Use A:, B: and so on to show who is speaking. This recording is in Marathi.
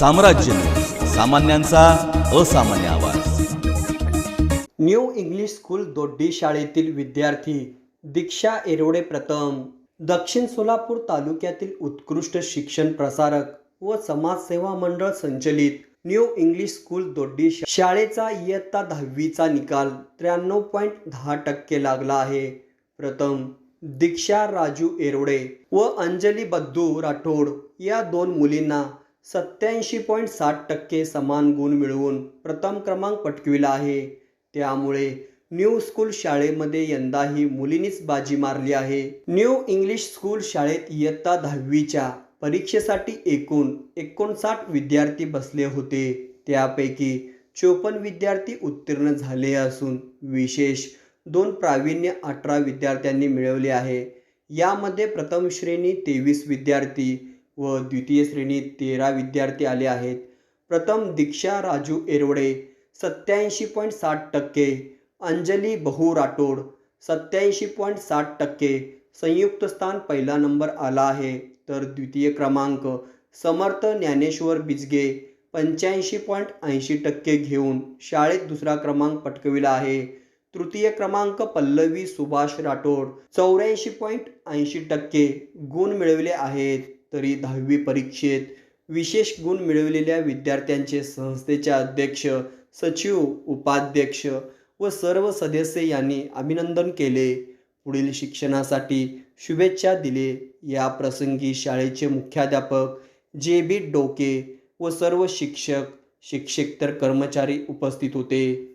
A: साम्राज्य. सामान्यांचा असामान्य आवाज.
B: न्यू इंग्लिश स्कूल दोड्डी शाळेतील विद्यार्थी दीक्षा एरोडे प्रथम दक्षिण सोलापूर तालुक्यातील उत्कृष्ट शिक्षण प्रसारक व समाजसेवा मंडळ संचलित न्यू इंग्लिश स्कूल दोड्डी शाळेचा इयत्ता दहावीचा निकाल त्र्याण्णव पॉईंट दहा टक्के लागला आहे. प्रथम दीक्षा राजू एरोडे व अंजली बद्दू राठोड या दोन मुलींना सत्याऐंशी पॉईंट साठ टक्के समान गुण मिळवून प्रथम क्रमांक पटकविला आहे. त्यामुळे न्यू स्कूल शाळेमध्ये यंदाही मुलींनीच बाजी मारली आहे. न्यू इंग्लिश स्कूल शाळेत इयत्ता दहावीच्या परीक्षेसाठी एकूण एकोणसाठ विद्यार्थी बसले होते. त्यापैकी चोपन्न विद्यार्थी उत्तीर्ण झाले असून विशेष दोन प्रावीण्य अठरा विद्यार्थ्यांनी मिळवले आहे. यामध्ये प्रथम श्रेणी तेवीस विद्यार्थी व द्वितीय श्रेणीत तेरा विद्यार्थी आले आहेत. प्रथम दीक्षा राजू एरवडे सत्याऐंशी पॉईंट साठ टक्के. अंजली बहू राठोड सत्याऐंशी पॉईंट साठ टक्के. संयुक्त स्थान पहिला नंबर आला आहे. तर द्वितीय क्रमांक समर्थ ज्ञानेश्वर बिजगे पंच्याऐंशी पॉईंट ऐंशी टक्के घेऊन शाळेत दुसरा क्रमांक पटकविला आहे. तृतीय क्रमांक पल्लवी सुभाष राठोड चौऱ्याऐंशी पॉईंट ऐंशी टक्के गुण मिळवले आहेत. तरी दहावी परीक्षेत विशेष गुण मिळवलेल्या विद्यार्थ्यांचे संस्थेचे अध्यक्ष सचिव उपाध्यक्ष व सर्व सदस्य यांनी अभिनंदन केले. पुढील शिक्षणासाठी शुभेच्छा दिले. या प्रसंगी शाळेचे मुख्याध्यापक जे बी डोके व सर्व शिक्षक शिक्षकेतर कर्मचारी उपस्थित होते.